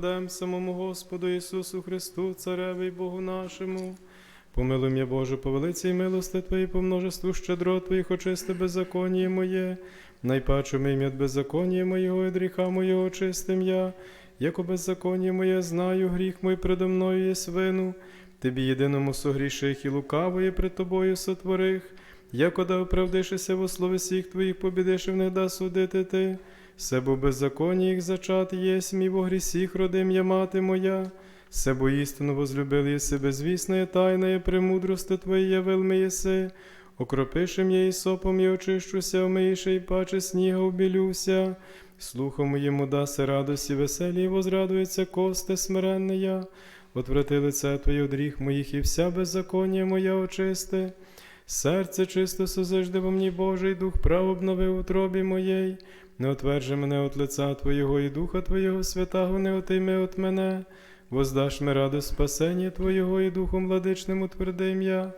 Дем самому Господу Ісусу Христу, Цареві й Богу нашому. Помилуй м'я Боже, по велиці й милости Твої, по множеству щедро Твоїх очисти беззаконніє моє, найпаче ми ім'я беззаконніє моєго і гріха моєго очистим я, яко беззаконніє моє знаю, гріх мой предо мною є свину, Тобі єдиному согріших і лукавої пред Тобою сотворих, яко да оправдишися во слові всіх Твоїх побідиш і внегда судити Ти. Себо беззаконні їх зачат єсть мій во грісіх родим я мати моя, себо істину возлюбив єси безвісне тайна премудрости Твої явил ми єси, окропишем я і сопом я очищуся, омиєше і паче сніга обілюся, слухом моєму даси радості веселі, і возрадується кости смиренне я, отврати лице Твоє од гріх моїх, і вся беззаконня моя очисти. Серце чисто созижди во мені Божий, дух прав обнови у тробі моєї. Не отверджи мене от лиця Твоєго і Духа Твоєго святого, не отийми от мене, воздаш ми радость спасення Твоєго і Духом владичним утвердим я.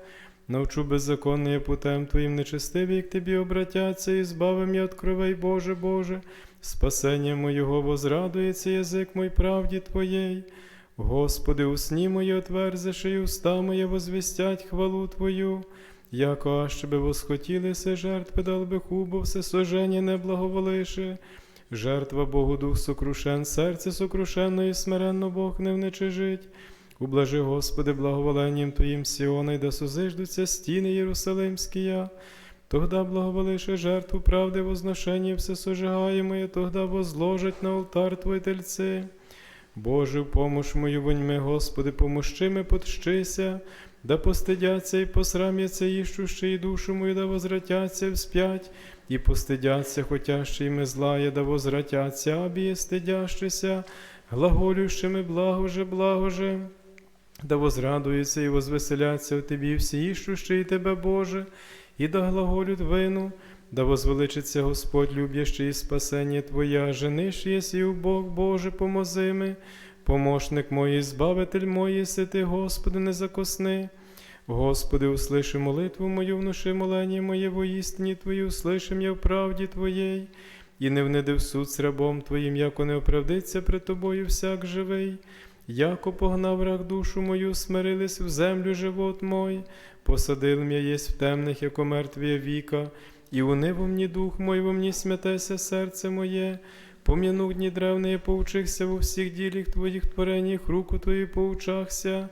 Навчу беззаконне путем Твоїм нечестиві, як Тобі обратяться, і збавим я от кровей, Боже, Боже, спасення моєго возрадується язик мой правді Твоєї. Господи, усні мої отверзиш, і уста моє возвістять хвалу Твою. Яко би восхотілися жертви дал би хубо, все сожені не благоволише. Жертва Богу дух сокрушен, серце сокрушенно і смиренно Бог не внечижить. Ублажи, Господи, благоволенням Твоїм Сіона, й да созиждуться стіни Єрусалимські я. Тогда благоволише жертву правди возношення все сожигаємоє, тогда возложать на алтар Твої тельці. Боже, помощ мою воньми, Господи, помощи ми, подщися, да постидяться і посрамяться, іщущи, і душу мою, да возвратяться вспять, і постидяться, хотящі ми злає, да возвратяться, абі стидящися, глаголющими благоже, благоже, да возрадуються і возвеселяться у Тебі всі іщущі і Тебе, Боже, і да глаголють вину, да возвеличиться Господь, любящий і спасення Твоя, жениш єсі у Бог, Боже, помози ми. Помощник мой, збавитель мой, єси ти, Господи, не закосни. Господи, услиши молитву мою, внуши молення моє во істині Твою, услишим я в правді Твоєй, і не внеди в суд з рабом Твоїм, яко не оправдиться пред Тобою всяк живий. Яко погнав враг душу мою, смирились в землю живот мой, посадил м'я єсть в темних, яко мертвія віка, і унив мені дух мой, во мені смятеся серце моє. Пом'янув дні древнеє, поучихся во всіх діліх Твоїх твореннях, руку Твою поучахся.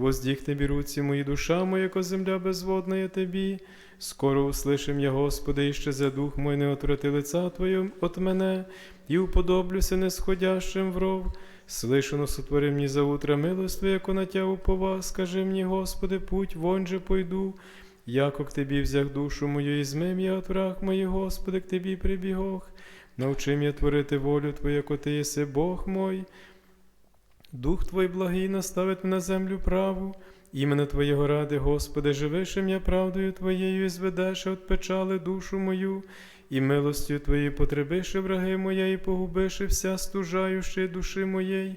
Воздіх Тебі руці мої, душа моя, ко земля безводна я Тебі. Скоро услышим я, Господи, і ще за дух мой не отврати лица Твоє от мене, і уподоблюся несходящим в ров. Слышано сотвори мені за утро милость Твоя, яко на Тя упова, скажи мені, Господи, путь, вон же пойду. Яко к Тебі взяв душу мою, і змим я от враг мої, Господи, к Тебі прибігох. Навчи мене творити волю Твою, яко Ти єси Бог мой. Дух Твой благий наставить на землю праву, імене Твоєго ради, Господи, живишим я правдою Твоєю, і зведеш от печали душу мою, і милостю Твоєю потребиши враги моя, і погубиши вся стужаючи душі моєї,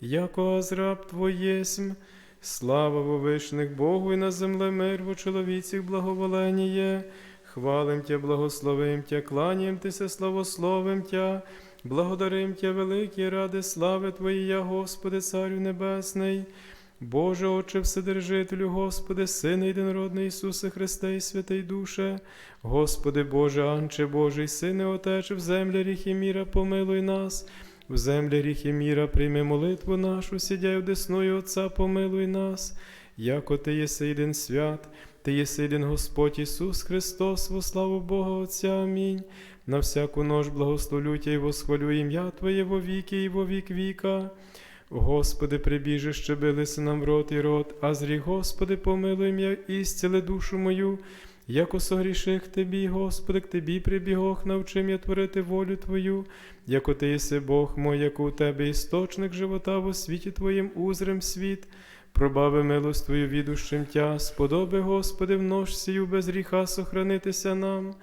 яко азраб Твоєсмь. Слава вовишних Богу, і на земле мир во чоловіцях благоволеніє. Хвалим Тя, благословим Тя, кланяєм Тися, славословим Тя, благодарим Тя, великі ради слави Твоєї, Господи, Царю Небесний, Боже, Отче, Вседержителю, Господи, Сине єдинородний Ісусе Христе і Святий Душе, Господи Боже, Анче Божий, Сине Отеч, в землі ріхи міра, помилуй нас, в землі ріхи міра, прийми молитву нашу, сидяй десною Отця, помилуй нас, яко Ти єси один свят, Ти єси один Господь Ісус Христос, во славу Бога Отця, Амінь. На всяку нож благословлю і восхвалю ім'я Твоє во віки і во вік віка. Господи, прибіжище билися нам в рот і рот, а зрі, Господи, помилуй м'я і душу мою, яко согріших Тебі, Господи, к Тебі прибігох, навчи м'я творити волю Твою, яко Ти єси Бог мой, яко у Тебе істочник живота во світі Твоїм узрем світ. Пробави милость Твою відущим Тя, сподоби, Господи, в нож сію без гріха сохранитися нам.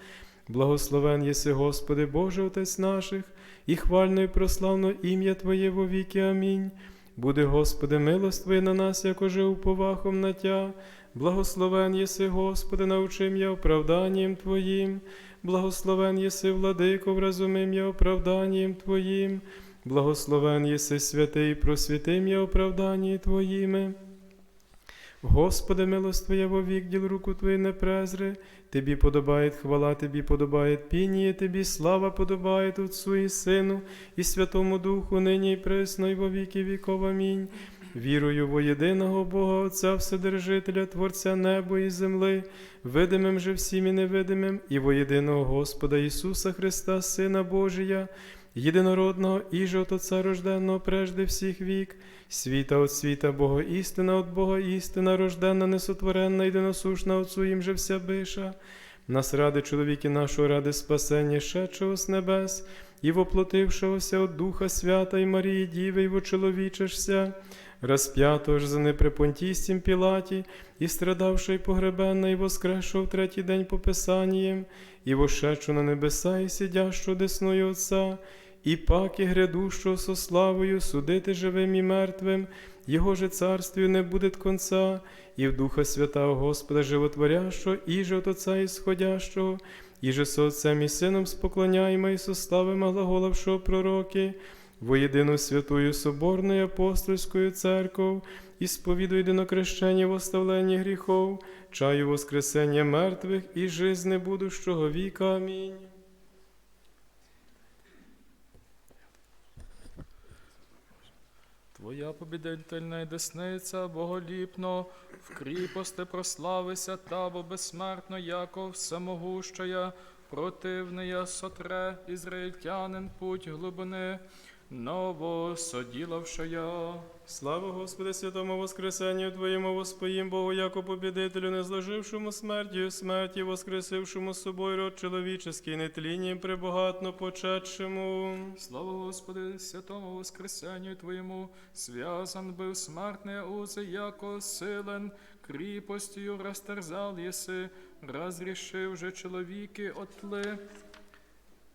Благословен єси, Господи, Боже Отець наших, і хвально і прославно ім'я Твоє во віки. Амінь. Буде, Господи, милость Твоя на нас, як оже уповахом на Тя. Благословен єси, Господи, научим я оправданням Твоїм. Благословен єси, владико, вразумим я оправданням Твоїм. Благословен єси святий, просвіти ім'я оправданні Твоїми. Господи, милость Твоя вовік, діл руку Твою не презри, Тобі подобає хвала, Тобі подобає пініє, Тобі слава подобає Отцу і Сину, і Святому Духу, нині і присно, і во віки віков. Амінь. Вірую во єдиного Бога Отця Вседержителя, Творця неба і земли, видимим же всім і невидимим, і во єдиного Господа Ісуса Христа, Сина Божия, єдинородного і же от Отця рожденного прежде всіх вік, світа от світа, Бога істина от Бога істина, рожденна, несотворенна, єдиносушна Отцу їм же вся биша. Нас ради чоловіки нашого ради спасення, шедшого з небес, і воплотившогося от Духа Свята і Марії Діви, і вочеловічишся, розп'ятого ж за неприпонтістім Пілаті, і страдавши й погребенна, і воскресшого в третій день по Писанням, і вошедшу на небеса, і сидящого десною Отця, і паки грядущого со славою судити живим і мертвим, Його же царствію не буде конца, і в Духа Святого Господа Животворящого, і же от Отця Ісходящого, і же со Отцем і Сином споклоняємо і составимо глаголавшого пророки, во єдину святую Соборною апостольською церков, і сповіду єдинокрещення в оставленні гріхов, чаю воскресення мертвих і жизни будущого віка. Амінь. Твоя побідительна й десниця, боголіпно, в кріпости прославися табо безсмертно, яко всемогущая, противния сотре, ізраїльтянин путь глибини, новосоділавшая. Слава Господи, святому Воскресенню Твоєму воспоїм Богу, яко побідителю, не зложившому смертю, смерті, воскресившому з собою род чоловіческий, нетлінням пребогатно почетшому. Слава Господи, святому Воскресенню Твоєму, связан был смертне узи, яко силен, кріпостю розтерзал єси, разрішив же чоловіки отли.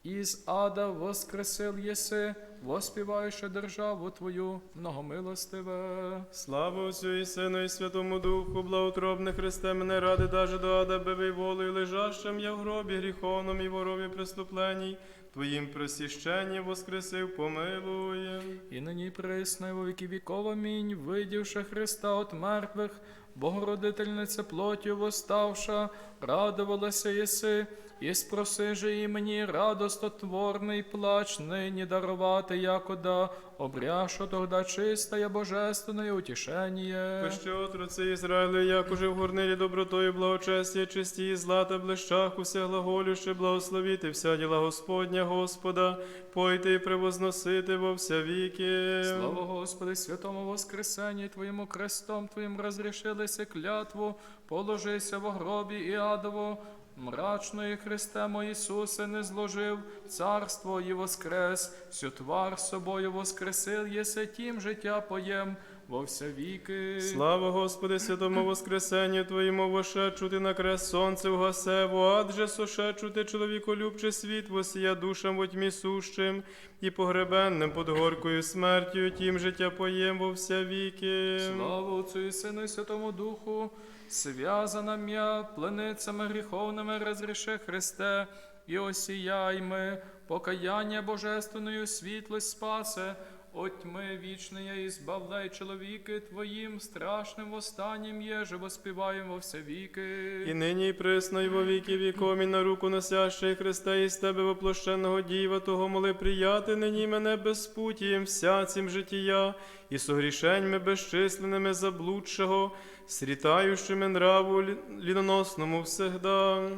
Із ада воскресил єси, воспіваючи державу Твою, многомилостиве. Слава Отцю і Сину, і Святому Духу, благотробне Христе, мене ради даже до ада бивий волею, лежащим я в гробі гріховному і ворові преступленій, Твоїм просіщенням воскресив, помилує. І нині присно, і во віки віков, амінь, видівши Христа от мертвих, Богородительниця плотю восставша, радувалася єси, і спроси же імені радостотворний плач нині дарувати, якода, обряшу тогда чистая божественне утішення. Пище отроці Ізраїлю, як уже в горнилі добротою, благочестя, чисті і злата, блищах, усе глаголюще, благословіти вся діла Господня, Господа, пойте і превозносити во вся віки. Слава Господи, святому Воскресенні Твоєму крестом Твоїм розрішилися клятву, положися во гробі і адово, мрачної Христе мой Ісусе не зложив, царство і воскрес, всю твар собою воскресил, єсе тім життя поєм во вся віки. Слава Господи, святому Воскресенню Твоєму вошедшу ти на крест сонце вгасе, во адже сошедшу ти чоловіколюбче світ, восія душам во тьмі сущим, і погребенним под горкою смертю, тім життя поєм во вся віки. Слава Отцю і Сину і Святому Духу, связана м'я пленицями гріховними розріши Христе, і осіяй ми, покаяння божественною світлость спасе, от тьми вічної і збавляй чоловіки Твоїм страшним востаннім єже воспіваємо во все віки. І нині і присно, і во віки віком, і на руку носящий Христа, і з тебе воплощеного діва, того моли прияти нині мене безпутієм вся цим життя, і согрішеньми безчисленними заблудшого, срітаючими нраву ліноносному всегда.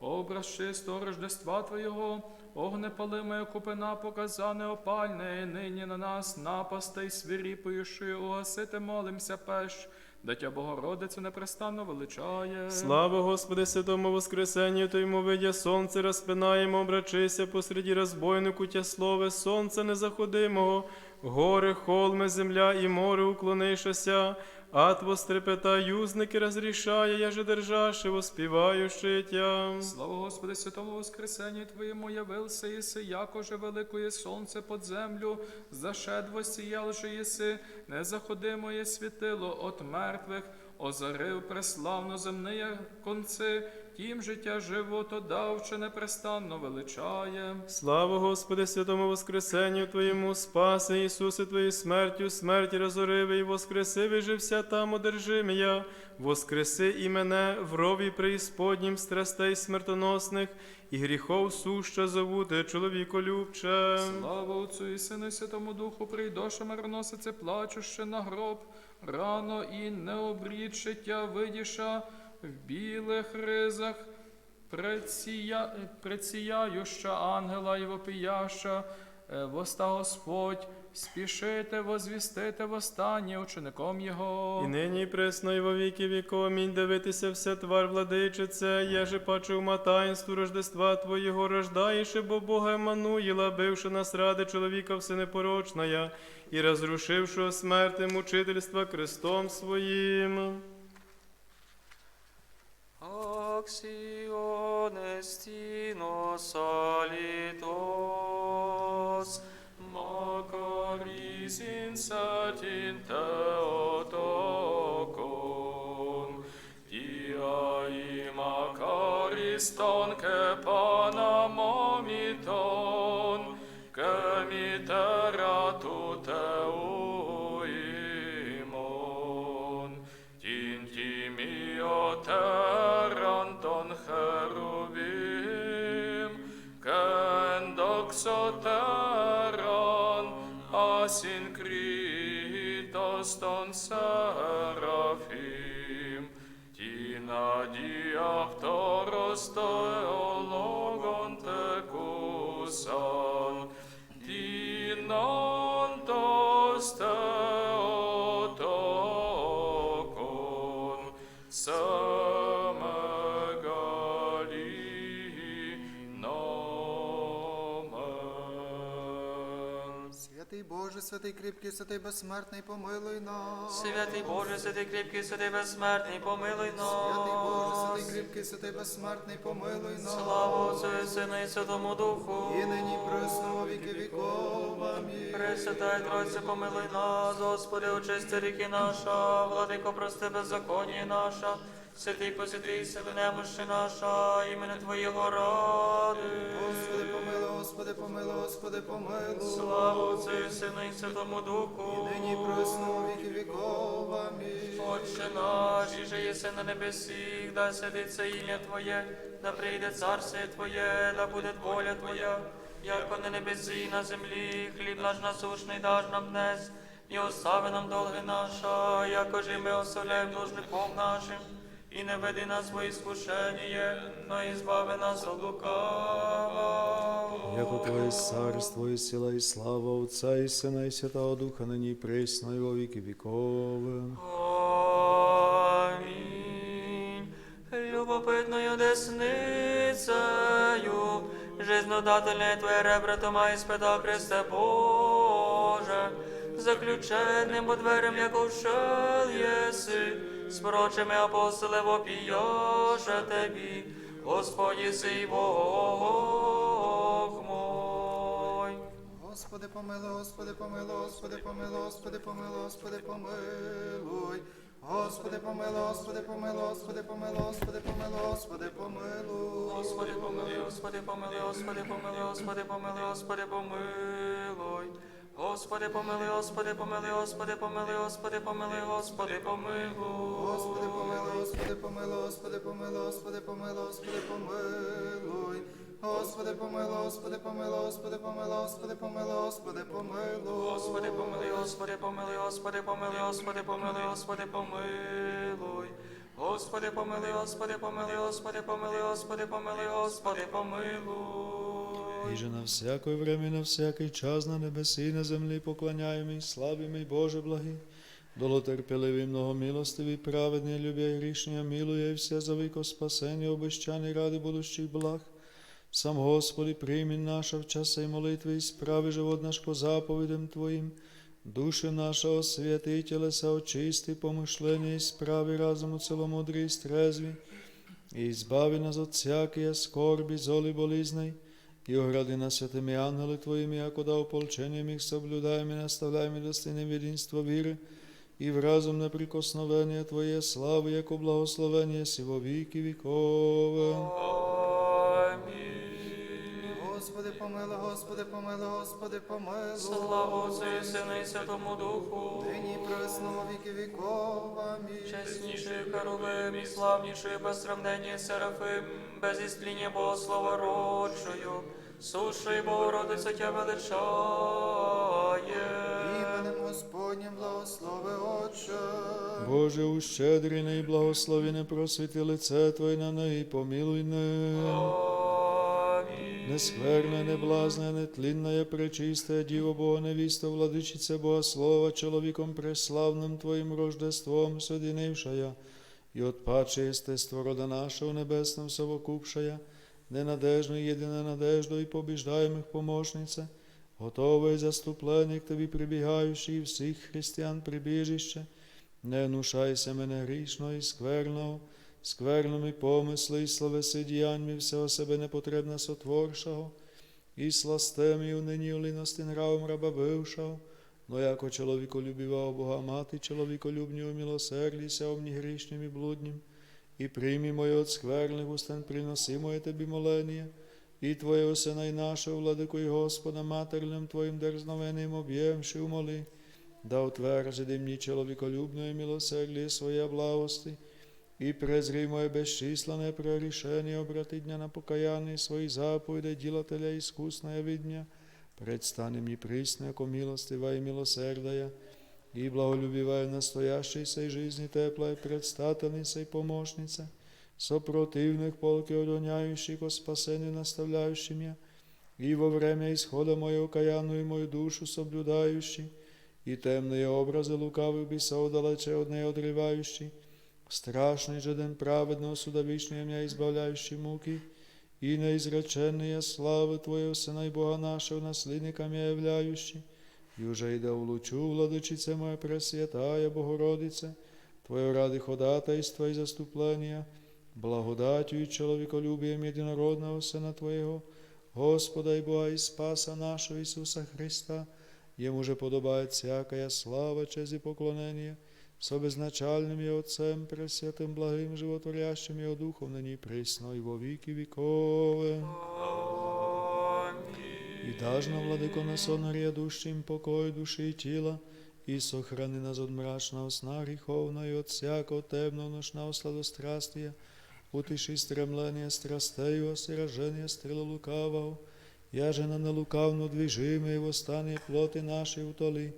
Образ чистого Рождества Твоєго, огнепалиме купина показане опальне, і нині на нас напасти й свиріпуючи, угасити молимся пещ, да тя Богородицю непрестанно величає. Слава Господи, святому Воскресенню, Твоєму видя сонце розпинаємо, обрачися посереді розбойнику тя слове, сонце незаходимого, гори, холми, земля і море уклонишася, ад вострепета, юзники розрішає, я же держаше, воспіваючи тя. Слава Господи, святому Воскресенню Твоєму явился єси, якоже великоє сонце под землю, зашедво сіял же єси, незаходимоє світило от мертвих, озарив преславно земні конці, яким життя живото давче непрестанно величає. Слава Господи, святому Воскресенню Твоєму, спаси Ісусе Твоєю смертю, смерті розориви і воскреси, вижився там одержим я. Воскреси і мене в рові преісподнім страстей смертоносних, і гріхов суща зовути, чоловіколюбче. Слава Отцю і Сину і Святому Духу, прийдоше мироносице, плачуще на гроб, рано і необрідшиття видіша в білих ризах, предсіяюща ангела і вопіяща, е, воста Господь, спішите возвістити востаннє учеником Його. І нині пресно, і во віки віков, амінь, дивитися вся твар владичице, я паче ума таїнству Рождества Твоєго рождаєш, бо Бога Еммануїла, бивши нас ради чоловіка всенепорочная, і розрушившого смерти мучительства крестом своїм actiones tinos alitos, macaris insat in Theotokon, diai macaris tonce panam Soteron, asin Christos ton Святий кріпкий, святий безсмертний, помилуй нас. Святий Боже, святий кріпкий, святий безсмертний, помилуй нас. Святий Боже, святий кріпкий, святий безсмертний, помилуй нас. Слава Отцю і Сину і Святому Духу. І нині присно віки віков. Амінь. Пресвятай Тройце, помилуй нас, Господи, очисти ріки наша, владико, прости беззаконня наша, святий посвятий себе немощі наша, імені Твоєго ради. Господи, помилуй, Господи, помилуй, Господи, помилуй. Слава Отцю і Сину і Святому Духу. І Нині присно во віки віков. Амінь. Отче наш, і же єси на небесі, да святиться ім'я Твоє, да прийде царство Твоє, да буде воля Твоя, яко на небесі на землі, хліб наш насушний даж нам днес, і остави нам долги наша, яко ж і ми оставляємо должником нашим, і не веди нас в іскушення, но і збави нас от лукавого. Яко Твоє царство і сила і слава Отця і Сина і Святого Духа, нині і присно, і во віки віков. Амінь. Любопитною десницею, жизнодательне Твоє ребра Тома і спита Христе Боже, заключенним по дверям, як овшел єси, з прочими апостоли вопіяше Тебі, Господі сей Бог мой. Господи, помилуй, Господи, помилуй, Господи, помилуй, Господи, помилуй, Господи, помилуй. Господи, помилуй, Господи, помилуй, Господи, помилуй, Господи, помилуй, Господи, помилуй. Господи помилуй, Господи помилуй, Господи помилуй, Господи помилуй, Господи помилуй. Господи помилуй, Господи помилуй, Господи помилуй, Господи помилуй, Господи помилуй. Господи, помилуй, Господи, помилуй, Господи, помилуй, Господи, помилуй, Господи, помилуй. Господи, помилуй, Господи, помилуй, Господи, помилуй, Господи, помилуй, Господи, помилуй. Господи помилуй, Господи помилуй, Господи помилуй, Господи помилуй, Господи помилуй. Господи помилуй, Господи помилуй, Господи помилуй, Господи помилуй, Господи помилуй. І же на всяке время, на всякий час на небесі і на землі поклоняємо і славимо, і Боже благий. Долотерпеливий, многомилостивий, праведний, любя і грішення, милує і все за віко спасення, обещаний ради будущих благ. Сам Господи, прийми наша в часи молитви і справи живот наш по заповідям Твоїм. Душі наша освяти, і тілеса очисти, помишлення і справи разуму ціломудрі і стрезві. І збави нас от всякої скорбі, золи болізnej, і огради нас святими ангели Твоїми, яко да ополченням їх соблюдаємо і наставляємо достойне відінство віри, і в разум неприкосновення Твоє слави, як благословення сі во віки вікове. Господи, помилуй, Господи, помилуй. Слава Отцю і Сину і Святому Духу. Нині і віки віков. Амінь. Чесніший Харувим і славніший без сравнення Серафим, без істління Богослова родшою, сушою Богородиця Тя величає. Іменем Господнім благослови Отче. Боже, ущедрений благословене просвіти лице Твоє на неї, помилуй не. Нескверне, неблазне, нетлінне, пречисте, Діво Бога, невіста, владичице Бога Слова, чоловіком преславним Твоїм рождеством соединившая, і отпаче єстество рода нашого небесним совокупшая, ненадежною, єдина надеждою і побіждаємих помощниця, готовий заступлений к Тобі прибігаючий, і всіх християн прибіжище, не нушайся мене грішного і скверного, скверними помисли і словеси діяньми всього себе непотребне сотворшого, і сластем і унині оліності нравом раба бившого, но яко чоловіколюбівого Бога мати, чоловіколюбнього милосердіся омні грішнім і блуднім, і приймі моє от скверних устен приноси моє тобі молення, і Твоєго Сина і нашого, владику і Господа, матерним Твоїм дерзновенним об'ємши умоли, да утверджи мені чоловіколюбної милосердя своя благости, і презрій моє безчисленне прерішення обрати дня на покаяння свої заповіді, ділателя іскусная видня, предстане мені присно, яко милостива і милосердая, и благолюбивая настоящей сей жизни тепла и предстательница и помощница, сопротивных полки одоняющих ко спасению наставляющим меня, и во время исхода моего каяну и мою душу соблюдающий, и темные образы лукавых бесов далече от ней отрывающий, страшный же день праведного суда вишнего меня избавляющий муки, и неизреченные славы Твоего Сына и Бога нашего наследниками являющий, і уже йде в лучу, владичице моя Пресвятая Богородице, Твоє ради ходатайства і заступлення, благодатью і чоловіколюбієм єдинородного Сина Твоєго, Господа і Бога і Спаса нашого Ісуса Христа, Йому же подобає всякая слава, честь і поклонення, со безначальним і Отцем, Пресвятим, благим, животворящим Його Духом, нині присно і во віки вікове. І даж нам, владико, на сон рядущим покой душі і тіла, і сохрани нас от мрачного сна гріховного і от всякого темного ночного сладострастия, утиши стремлення страстей, осираження стрела лукавого, я же на нелукавно і восстане плоти наші утоли,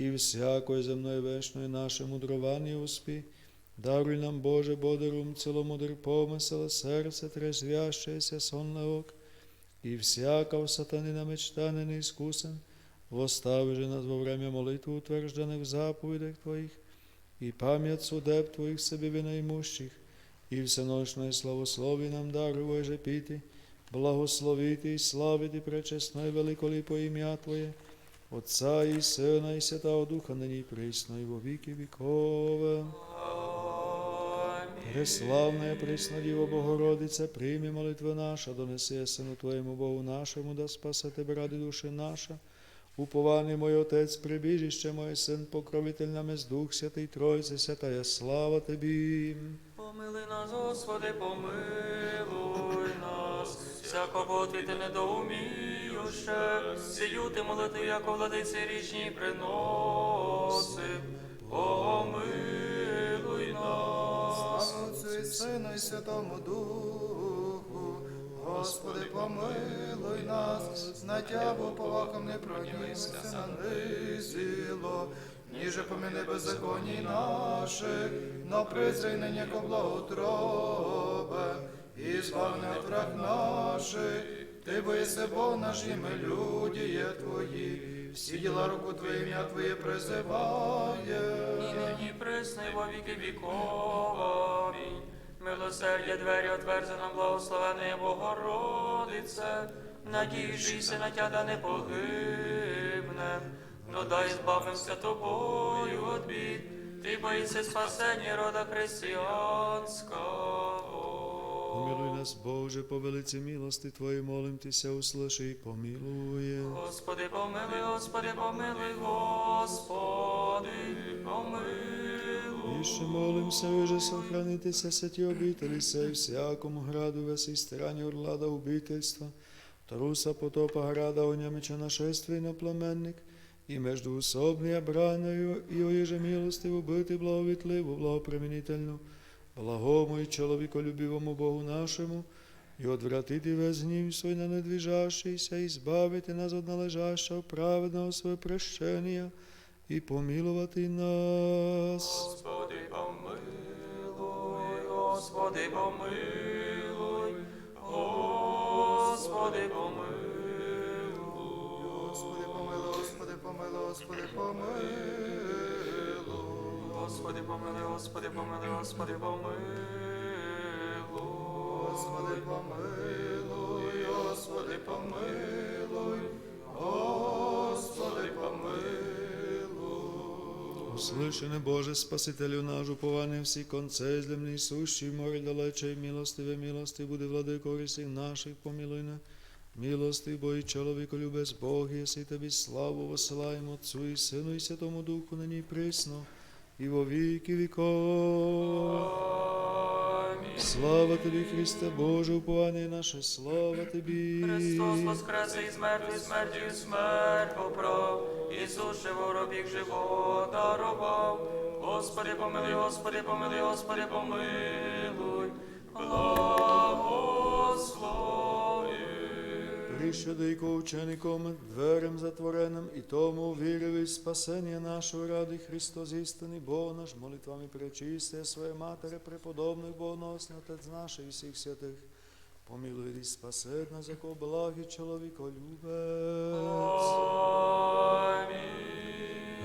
і всякої земної вечної наше мудрування успі. Даруй нам, Боже, бодерум, ціломудр помисел, серце трезвящееся, сонне ок, и всякого сатанина мечтания неискусен, восстави же нас во время молитвы, утвержденных в заповедях Твоих, и память судеб Твоих себе виноимущих, и всеночное славословие нам даруй же піти, благословити і славити пречесне і великоліпо ім'я Твоє, Отца і Сина і Святого Духа, нині і присно, і во віки вікове. Преславная пресно Діво Богородице, прийми молитви наша, донеси Сину Твоєму Богу нашому, да спасе тебе ради душі наша. Упований мой Отець, прибіжище моє син, покровитель нами з Дух Святий Тройце, святая слава Тобі. Помили нас, Господи, помилуй нас, всяко потвіти недоуміюще, сію ти молитву, яко владиці річні приноси, помилуй нас. Слава і Сину і Святому Духу. Господи, помилуй нас, на тябу поваком не пронімся на низіло, ніже поміни беззаконій наших, но призрай нині ко благотробе, і збавне враг наших, ти боїся Бог наш, і ми люди є твої, всі діла руку Твоє ім'я Твоє призиває. І нині присни во віки віков. Амінь. Милосердя двері отверзи нам благословене Богородице, надіючися на тя да не погибне, но дай збавимся тобою от бід, ти боїться спасення рода християнського. Помилуй нас, Боже, по велиці милости Твоїй, молим Тися, услыши і помилує. Господи, помилуй, Господи, помилуй, Господи, помилуй. Іще молимся, виже сохранитися святі обителі сей, всякому граду весі страні орлада убительства, труса потопа града онямича нашествия на пламенник, і междуусобния браною, і оєже милостиву бити благовітливу, благопримінительну, благому і чоловіколюбивому Богу нашому, і одвратити весь гнів свой на недвіжащийся, і збавити нас від належащого праведного своє прещення, і помилувати нас. Господи, помилуй, Господи, помилуй, Господи, помилуй. Господи, помилуй, Господи, помилуй, Господи, помилуй. Господи, помилуй, Господи, помилуй, Господи, помилуй. Господи, помилуй, Господи, помилуй, Господи, помилуй. Услышане Боже, Спасителю наш, уповання всі концей землі, сущий, море далече, милостиве, милости, буде владико всіх наших, помилуй на. Милости, бо і чоловіку любець Бог, єси тобі славу посилаємо Отцу і Сину і Святому Духу, нині присно, і во віки віков. Слава тобі, Христе Боже, уповання наше, слава тобі. Христос воскрес із мертвих смертю смерть поправ, Ісус же воробіг живот дарував. Господи, помилуй, Господи, помилуй, Господи, помилуй, благослови. Прищодейко учеником, дверем затвореним, і тому вірив спасення нашого ради Христос істини, Бог наш, молитвами пречисти, своє матері, преподобних Богоносний, Отець наш і всіх святих. Помилуй і спасет нас, яко благий чоловіколюбець.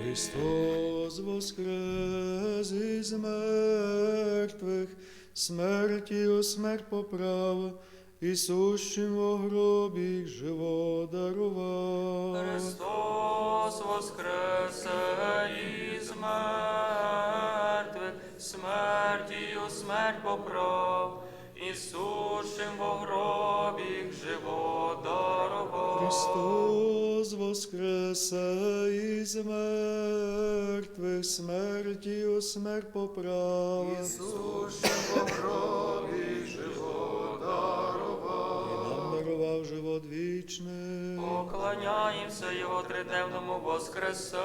Христос воскрес із мертвих, смертю смерть поправ, і сущим во гробі живо дарував. Христос воскресе із мертвих, смертію смерть поправ, Ісушим во гробі живо дарував. Христос воскресе із мертвих, смертю смерть поправ. Сущим по гробі живо. І дарував живот вічний. Поклоняємося Його тридневному воскресенні.